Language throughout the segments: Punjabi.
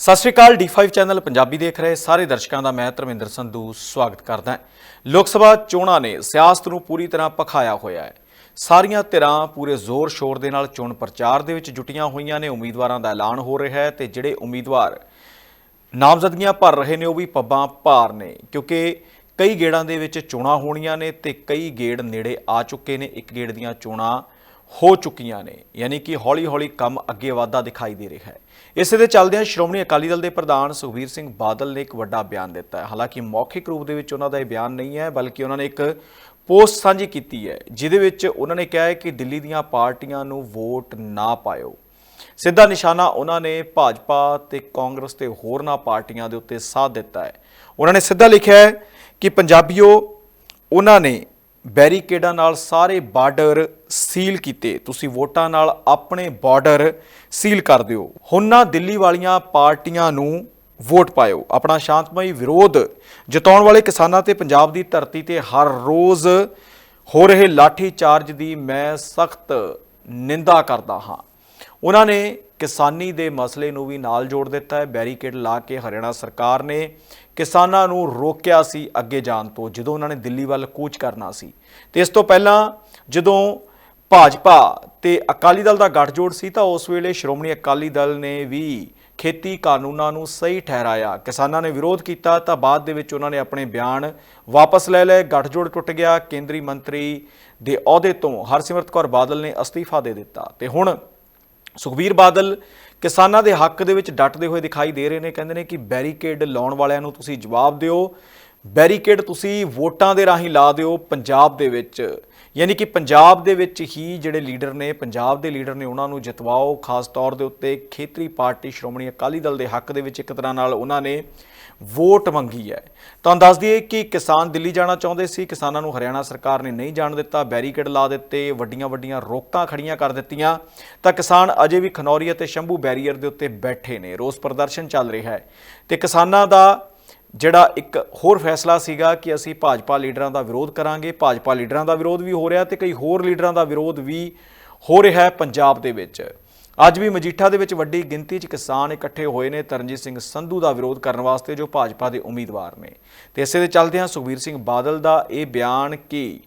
ਸਤਿ ਸ਼੍ਰੀ ਅਕਾਲ D5 ਚੈਨਲ ਪੰਜਾਬੀ ਦੇਖ ਰਹੇ ਸਾਰੇ ਦਰਸ਼ਕਾਂ ਦਾ ਮੈਂ ਧਰਮਿੰਦਰ ਸੰਧੂ ਸਵਾਗਤ ਕਰਦਾ ਹਾਂ। ਲੋਕ ਸਭਾ ਚੋਣਾਂ ਨੇ ਸਿਆਸਤ ਨੂੰ ਪੂਰੀ ਤਰ੍ਹਾਂ ਪਖਾਇਆ ਹੋਇਆ ਹੈ। ਸਾਰੀਆਂ ਧਿਰਾਂ ਪੂਰੇ ਜ਼ੋਰ ਸ਼ੋਰ ਦੇ ਨਾਲ ਚੋਣ ਪ੍ਰਚਾਰ ਦੇ ਵਿੱਚ ਜੁਟੀਆਂ ਹੋਈਆਂ ਨੇ। ਉਮੀਦਵਾਰਾਂ ਦਾ ਐਲਾਨ ਹੋ ਰਿਹਾ ਹੈ ਤੇ ਜਿਹੜੇ ਉਮੀਦਵਾਰ ਨਾਮਜ਼ਦਗੀਆਂ ਭਰ ਰਹੇ ਨੇ, ਉਹ ਵੀ ਪੱਬਾਂ ਭਾਰ ਨੇ। ਕਿਉਂਕਿ ਕਈ ਗੇੜਾਂ ਦੇ ਵਿੱਚ ਚੋਣਾਂ ਹੋਣੀਆਂ ਨੇ ਤੇ ਕਈ ਗੇੜ ਨੇੜੇ ਆ ਚੁੱਕੇ ਨੇ। ਇੱਕ ਗੇੜ ਦੀਆਂ ਚੋਣਾਂ ਹੋ ਚੁੱਕੀਆਂ ਨੇ, ਯਾਨੀ ਕਿ ਹੌਲੀ-ਹੌਲੀ ਕੰਮ ਅੱਗੇ ਵਧਦਾ ਦਿਖਾਈ ਦੇ ਰਿਹਾ ਹੈ। ਇਸੇ ਦੇ ਚੱਲਦਿਆਂ ਸ਼੍ਰੋਮਣੀ ਅਕਾਲੀ ਦਲ ਦੇ ਪ੍ਰਧਾਨ ਸੁਖਬੀਰ ਸਿੰਘ ਬਾਦਲ ਨੇ ਇੱਕ ਵੱਡਾ ਬਿਆਨ ਦਿੱਤਾ ਹੈ। ਹਾਲਾਂਕਿ ਮੌਖਿਕ ਰੂਪ ਦੇ ਵਿੱਚ ਉਹਨਾਂ ਦਾ ਇਹ ਬਿਆਨ ਨਹੀਂ ਹੈ, ਬਲਕਿ ਉਹਨਾਂ ਨੇ ਇੱਕ ਪੋਸਟ ਸਾਂਝੀ ਕੀਤੀ ਹੈ, ਜਿਹਦੇ ਵਿੱਚ ਉਹਨਾਂ ਨੇ ਕਿਹਾ ਹੈ ਕਿ ਦਿੱਲੀ ਦੀਆਂ ਪਾਰਟੀਆਂ ਨੂੰ ਵੋਟ ਨਾ ਪਾਇਓ। ਸਿੱਧਾ ਨਿਸ਼ਾਨਾ ਉਹਨਾਂ ਨੇ ਭਾਜਪਾ ਤੇ ਕਾਂਗਰਸ ਤੇ ਹੋਰਨਾਂ ਪਾਰਟੀਆਂ ਦੇ ਉੱਤੇ ਸਾਧ ਦਿੱਤਾ ਹੈ। ਉਹਨਾਂ ਨੇ ਸਿੱਧਾ ਲਿਖਿਆ ਹੈ ਕਿ ਪੰਜਾਬੀਓ, ਉਹਨਾਂ ਨੇ ਬੈਰੀਕੇਡਾਂ ਨਾਲ ਸਾਰੇ ਬਾਰਡਰ ਸੀਲ ਕੀਤੇ। ਤੁਸੀਂ ਵੋਟਾਂ ਨਾਲ ਆਪਣੇ ਬਾਰਡਰ ਸੀਲ ਕਰ ਦਿਓ। ਹੁਣ ਨਾ ਦਿੱਲੀ ਵਾਲੀਆਂ ਪਾਰਟੀਆਂ ਨੂੰ ਵੋਟ ਪਾਇਓ। ਆਪਣਾ ਸ਼ਾਂਤਮਈ ਵਿਰੋਧ ਜਤਾਉਣ ਵਾਲੇ ਕਿਸਾਨਾਂ ਤੇ ਪੰਜਾਬ ਦੀ ਧਰਤੀ ਤੇ ਹਰ ਰੋਜ਼ ਹੋ ਰਹੇ ਲਾਠੀ ਚਾਰਜ ਦੀ ਮੈਂ ਸਖਤ ਨਿੰਦਾ ਕਰਦਾ ਹਾਂ। ਉਹਨਾਂ ਨੇ ਕਿਸਾਨੀ ਦੇ ਮਸਲੇ ਨੂੰ ਵੀ ਨਾਲ ਜੋੜ ਦਿੱਤਾ ਹੈ। ਬੈਰੀਕੇਡ ਲਾ ਕੇ ਹਰਿਆਣਾ ਸਰਕਾਰ ਨੇ ਕਿਸਾਨਾਂ ਨੂੰ ਰੋਕਿਆ ਸੀ ਅੱਗੇ ਜਾਣ ਤੋਂ, ਜਦੋਂ ਉਹਨਾਂ ਨੇ ਦਿੱਲੀ ਵੱਲ ਕੂਚ ਕਰਨਾ ਸੀ। ਤੇ ਇਸ ਤੋਂ ਪਹਿਲਾਂ ਜਦੋਂ ਭਾਜਪਾ ਤੇ ਅਕਾਲੀ ਦਲ ਦਾ ਗੱਠਜੋੜ ਸੀ, ਤਾਂ ਉਸ ਵੇਲੇ ਸ਼੍ਰੋਮਣੀ ਅਕਾਲੀ ਦਲ ਨੇ ਵੀ ਖੇਤੀ ਕਾਨੂੰਨਾਂ ਨੂੰ ਸਹੀ ਠਹਿਰਾਇਆ। ਕਿਸਾਨਾਂ ਨੇ ਵਿਰੋਧ ਕੀਤਾ, ਤਾਂ ਬਾਅਦ ਦੇ ਵਿੱਚ ਉਹਨਾਂ ਨੇ ਆਪਣੇ ਬਿਆਨ ਵਾਪਸ ਲੈ ਲਏ। ਗੱਠਜੋੜ ਟੁੱਟ ਗਿਆ। ਕੇਂਦਰੀ ਮੰਤਰੀ ਦੇ ਅਹੁਦੇ ਤੋਂ ਹਰਸਿਮਰਤ ਕੌਰ ਬਾਦਲ ਨੇ ਅਸਤੀਫਾ ਦੇ ਦਿੱਤਾ। ਤੇ ਹੁਣ ਸੁਖਬੀਰ ਬਾਦਲ ਕਿਸਾਨਾਂ ਦੇ ਹੱਕ ਦੇ ਵਿੱਚ ਡਟਦੇ ਹੋਏ ਦਿਖਾਈ ਦੇ ਰਹੇ ਨੇ। ਕਹਿੰਦੇ ਨੇ ਕਿ ਬੈਰੀਕੇਡ ਲਾਉਣ ਵਾਲਿਆਂ ਨੂੰ ਤੁਸੀਂ ਜਵਾਬ ਦਿਓ। ਬੈਰੀਕੇਡ ਤੁਸੀਂ ਵੋਟਾਂ ਦੇ ਰਾਹੀਂ ਲਾ ਦਿਓ ਪੰਜਾਬ ਦੇ ਵਿੱਚ। ਯਾਨੀ ਕਿ ਪੰਜਾਬ ਦੇ ਵਿੱਚ ਹੀ ਜਿਹੜੇ ਲੀਡਰ ਨੇ, ਪੰਜਾਬ ਦੇ ਲੀਡਰ ਨੇ ਉਹਨਾਂ ਨੂੰ ਜਿਤਵਾਓ। ਖਾਸ ਤੌਰ ਦੇ ਉੱਤੇ ਖੇਤਰੀ ਪਾਰਟੀ ਸ਼੍ਰੋਮਣੀ ਅਕਾਲੀ ਦਲ ਦੇ ਹੱਕ ਦੇ ਵਿੱਚ ਇੱਕ ਤਰ੍ਹਾਂ ਨਾਲ ਉਹਨਾਂ ਨੇ ਵੋਟ ਮੰਗੀ ਹੈ। ਤੁਹਾਨੂੰ ਦੱਸ ਦਈਏ ਕਿ ਕਿਸਾਨ ਦਿੱਲੀ ਜਾਣਾ ਚਾਹੁੰਦੇ ਸੀ, ਕਿਸਾਨਾਂ ਨੂੰ ਹਰਿਆਣਾ ਸਰਕਾਰ ਨੇ ਨਹੀਂ ਜਾਣ ਦਿੱਤਾ, ਬੈਰੀਕੇਡ ਲਾ ਦਿੱਤੇ ਵੱਡੀਆਂ ਵੱਡੀਆਂ ਰੋਕਾਂ ਖੜੀਆਂ ਕਰ ਦਿੱਤੀਆਂ। ਤਾਂ ਕਿਸਾਨ ਅਜੇ ਵੀ ਖਨੌਰੀ ਅਤੇ ਸ਼ੰਭੂ ਬੈਰੀਅਰ ਦੇ ਉੱਤੇ ਬੈਠੇ ਨੇ, ਰੋਸ ਪ੍ਰਦਰਸ਼ਨ ਚੱਲ ਰਿਹਾ ਹੈ। ਤੇ ਕਿਸਾਨਾਂ ਦਾ ਜਿਹੜਾ ਇੱਕ ਹੋਰ ਫੈਸਲਾ ਸੀਗਾ ਕਿ ਅਸੀਂ ਭਾਜਪਾ ਲੀਡਰਾਂ ਦਾ ਵਿਰੋਧ ਕਰਾਂਗੇ, ਭਾਜਪਾ ਲੀਡਰਾਂ ਦਾ ਵਿਰੋਧ ਵੀ ਹੋ ਰਿਹਾ ਤੇ ਕਈ ਹੋਰ ਲੀਡਰਾਂ ਦਾ ਵਿਰੋਧ ਵੀ ਹੋ ਰਿਹਾ ਹੈ ਪੰਜਾਬ ਦੇ ਵਿੱਚ। ਅੱਜ ਵੀ ਮਜੀਠਾ ਦੇ ਵਿੱਚ ਵੱਡੀ ਗਿਣਤੀ 'ਚ ਕਿਸਾਨ ਇਕੱਠੇ ਹੋਏ ਨੇ। ਤਰਨਜੀਤ ਸਿੰਘ ਸੰਧੂ ਦਾ ਵਿਰੋਧ ਕਰਨ ਵਾਸਤੇ ਜੋ ਭਾਜਪਾ ਦੇ ਉਮੀਦਵਾਰ ਨੇ। ਤੇ ਇਸੇ ਦੇ ਚੱਲਦਿਆਂ ਸੁਖਬੀਰ ਸਿੰਘ ਬਾਦਲ ਦਾ ਇਹ ਬਿਆਨ ਕਿ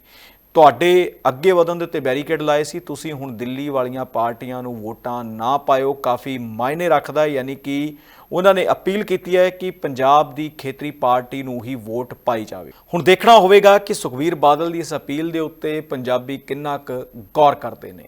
ਤੁਹਾਡੇ ਅੱਗੇ ਵਧਣ ਦੇ ਉੱਤੇ ਬੈਰੀਕੇਡ ਲਾਏ ਸੀ, ਤੁਸੀਂ ਹੁਣ ਦਿੱਲੀ ਵਾਲੀਆਂ ਪਾਰਟੀਆਂ ਨੂੰ ਵੋਟਾਂ ਨਾ ਪਾਇਓ, ਕਾਫੀ ਮਾਇਨੇ ਰੱਖਦਾ ਯਾਨੀ ਕਿ ਉਹਨਾਂ ਨੇ ਅਪੀਲ ਕੀਤੀ ਹੈ ਕਿ ਪੰਜਾਬ ਦੀ ਖੇਤਰੀ ਪਾਰਟੀ ਨੂੰ ਹੀ ਵੋਟ ਪਾਈ ਜਾਵੇ। ਹੁਣ ਦੇਖਣਾ ਹੋਵੇਗਾ ਕਿ ਸੁਖਬੀਰ ਬਾਦਲ ਦੀ ਇਸ ਅਪੀਲ ਦੇ ਉੱਤੇ ਪੰਜਾਬੀ ਕਿੰਨਾ ਕੁ ਗੌਰ ਕਰਦੇ ਨੇ।